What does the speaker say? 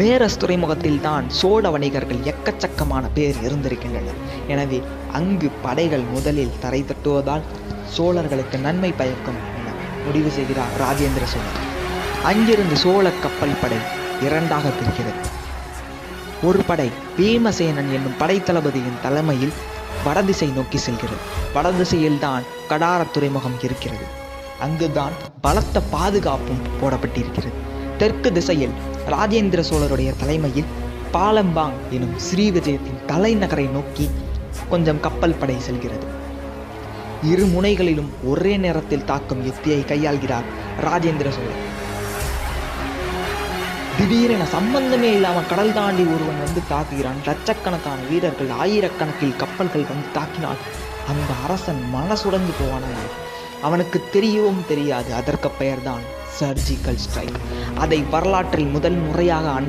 பேரஸ் துறைமுகத்தில் தான் சோழ வணிகர்கள் எக்கச்சக்கமான பேர் இருந்திருக்கின்றனர். எனவே அங்கு படைகள் முதலில் தரை தட்டுவதால் சோழர்களுக்கு நன்மை பயக்கும் என முடிவு செய்கிறார் ராஜேந்திர சோழர் அங்கிருந்து சோழ கப்பல் படை இரண்டாக பிரிக்கிறது. ஒரு படை பீமசேனன் என்னும் படைத்தளபதியின் தலைமையில் வடதிசை நோக்கி செல்கிறது. வடதிசையில் தான் கடார துறைமுகம் இருக்கிறது. அங்குதான் பலத்த பாதுகாப்பும் போடப்பட்டிருக்கிறது. தெற்கு திசையில் ராஜேந்திர சோழருடைய தலைமையில் பாலம்பாங் எனும் ஸ்ரீவிஜயத்தின் தலைநகரை நோக்கி கொஞ்சம் கப்பல் படை செல்கிறது. இரு முனைகளிலும் ஒரே நேரத்தில் தாக்கும் யுத்தியை கையாள்கிறார் ராஜேந்திர சோழர் திடீரென சம்பந்தமே இல்லாமல் கடல் தாண்டி ஒருவன் வந்து தாக்குகிறான். லட்சக்கணக்கான வீரர்கள் ஆயிரக்கணக்கில் கப்பல்கள் வந்து தாக்கினால் அந்த அரசன் மனசுடைந்து போவானா அவனுக்கு தெரியவும் தெரியாது அதற்கு பெயர்தான் சர்ஜிக்கல் ஸ்ட்ரைக் அதை வரலாற்றில் முதல் முறையாக